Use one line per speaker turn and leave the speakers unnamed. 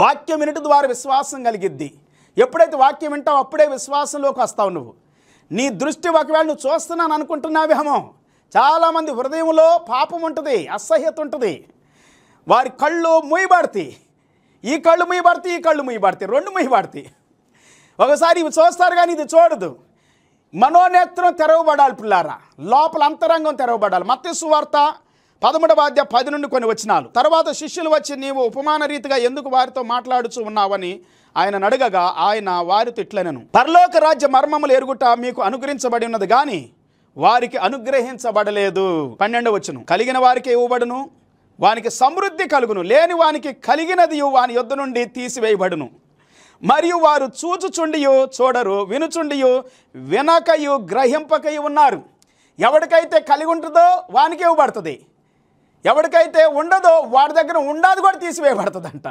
వాక్యం వినటి ద్వారా విశ్వాసం కలిగిద్ది. ఎప్పుడైతే వాక్యం వింటావు అప్పుడే విశ్వాసంలోకి వస్తావు నువ్వు. నీ దృష్టి ఒకవేళ నువ్వు చూస్తున్నాను అనుకుంటున్నావేమో చాలామంది హృదయంలో పాపం ఉంటుంది అసహ్యత ఉంటుంది. వారి కళ్ళు మూయబడతాయి. ఈ కళ్ళు మూయబడతాయి ఈ కళ్ళు మూయబడతాయి రెండు మూయబడతాయి. ఒకసారి ఇవి చూస్తారు కానీ ఇది చూడదు. మనోనేత్రం తెరవబడాలి పిల్లారా. లోపల అంతరంగం తెరవబడాలి. మత్స్సు వార్త పదమూడవ అధ్యాయ పది నుండి కొన్ని వచ్చినాలు తర్వాత శిష్యులు వచ్చి నీవు ఉపమాన రీతిగా ఎందుకు వారితో మాట్లాడుచు ఉన్నావని ఆయన అడగగా ఆయన వారితో ఇట్లనను. పరలోక రాజ్య మర్మములు ఎరుగుట మీకు అనుగ్రహించబడి ఉన్నది కానీ వారికి అనుగ్రహించబడలేదు. పన్నెండు వచ్చును కలిగిన వారికి ఇవ్వబడును వానికి సమృద్ధి కలుగును. లేని వానికి కలిగినది వాని యొద్ద నుండి తీసివేయబడును. మరియు వారు చూచుచుండియు చూడరు వినుచుండియు వినకయు గ్రహింపకయు ఉన్నారు. ఎవరికైతే కలిగి ఉంటుందో వానికి ఇవ్వబడుతుంది. ఎవరికైతే ఉండదో వాడి దగ్గర ఉండాది కూడా తీసివేయబడుతుందంట.